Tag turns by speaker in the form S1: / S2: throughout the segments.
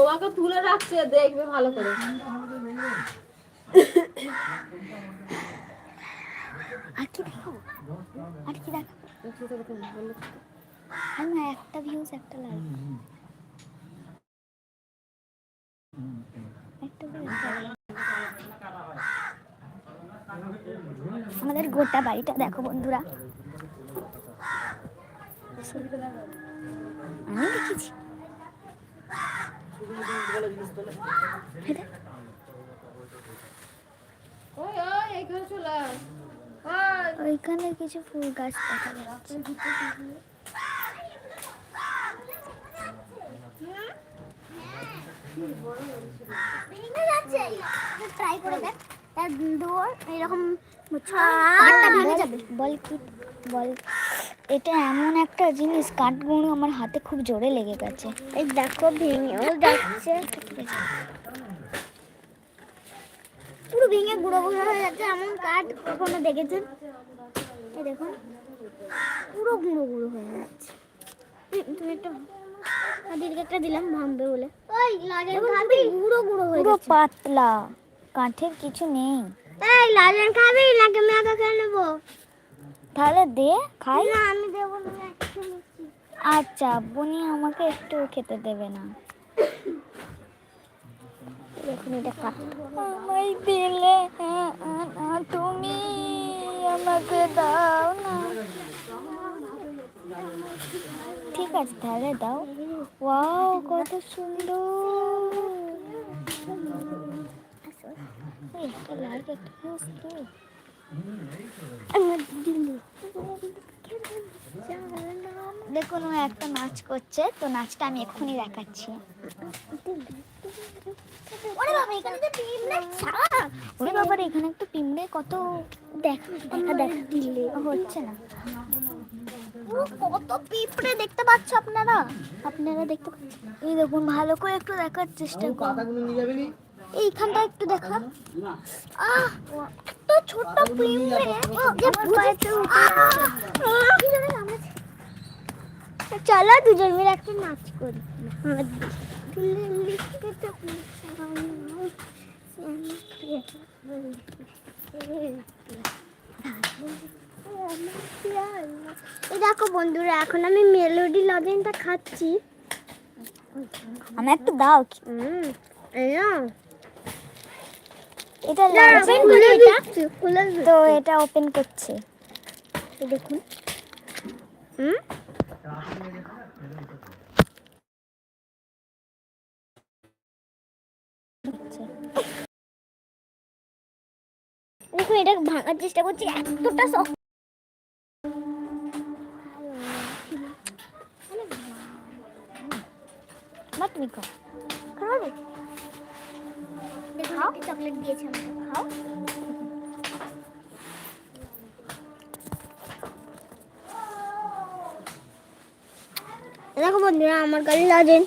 S1: তোমাকে তুলে রাখছে, দেখবে ভালো করে।
S2: আর আর কি একটা ভিউজ একটা আমাদের গোটা বাড়িটা দেখো বন্ধুরা। আমি দেখেছি। ওইখানে কিছু ফুল গাছ দেখা যাচ্ছে। ট্রাই করে দেখ। তার দৌড় এরকম বল কি? বল। এটা এমন একটা জিনিস কাঠগুলো আমার হাতে খুব জোরে লেগে গেছে। এই দেখো ভেঙেও যাচ্ছে। পুরো ভেঙে গুঁড়ো গুঁড়ো হয়ে যাচ্ছে এমন কাঠ কখনো দেখেছেন? এই দেখুন পুরো গুঁড়ো গুঁড়ো হয়ে যাচ্ছে। তুমি একটা দিদিকে একটা দিলাম ভাঙবে বলে। ওই লাজেন গুঁড়ো গুঁড়ো হয়ে পুরো পাতলা কাঠের কিছু নেই। এই খাবি? নাকি আমি একা খেয়ে নেব? তাহলে দে খাই। না আমি দেবো না আচ্ছা বনি আমাকে একটু খেতে দেবে না। দেখুন এটা আমায় দিলে তুমি আমাকে দাও না। ঠিক আছে তাহলে দাও। ওয়াও কত সুন্দর। একটা ফিউজ কি দেখুন ও একটা নাচ করছে তো নাচটা আমি এক্ষুনি দেখাচ্ছি। ওরে বাবা এখানে তো পিঁমড়ে ওরে বাবা এখানে একটা পিঁমড়ে কত দেখ দেখা দেখ দিলে হচ্ছে না। কত পিঁপড়ে দেখতে পাচ্ছ আপনারা? আপনারা দেখতে পাচ্ছেন এই দেখুন ভালো করে একটু দেখার চেষ্টা করুন এইখানটা একটু দেখা। আহ এত ছোট্ট আমরা- চলো দুজন মিলে একটা নাচ করি। এই দেখো বন্ধুরা এখন আমি মেলোডি লজেনটা খাচ্ছি। আমি একটু দাও। হুম এটা ওপেন করে এটা তো এটা ওপেন করছে। দেখুন। হুম? দেখুন এটা ভাঙার চেষ্টা করছি এতটা শক্ত। মা। তুমি খাও। খাবে দেখুন চকলেট দিয়েছে খাও। দেখো বন্ধুরা আমার কাছে লাজেন।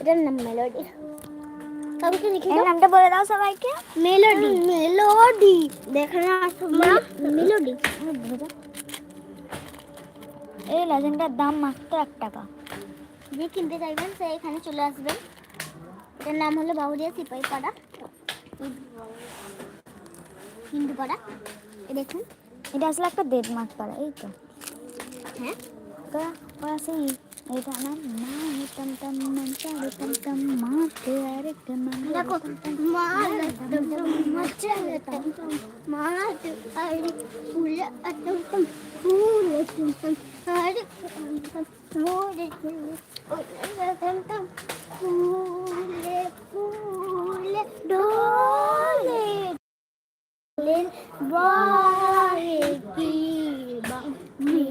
S2: এটার নাম মেলোডি। সবাইকে লিখে দাও। নামটা বলে দাও সবাইকে। মেলোডি। মেলোডি। দেখানো তোমরা মেলোডি। এই লাজেনটার দাম মাত্র এক টাকা। যে কিনতে চাইবেন সে এখানে চলে আসবেন। এটার নাম হলো বাহুরিয়া সিপাহী পাড়া হিন্দু পাড়া এই দেখুন এটা আসলে একটা দেড় মাস পাড়া এই তো হ্যাঁ ওরা ওরা সেই এটা নাম মা তম তম মন চালে তম তম মা তে আরে কমান দেখো মা তম তম মা চালে তম তম মা তে আরে ফুল তম তম ফুল তম তম আরে তম তম ফুল তম তম ফুলে ফুলে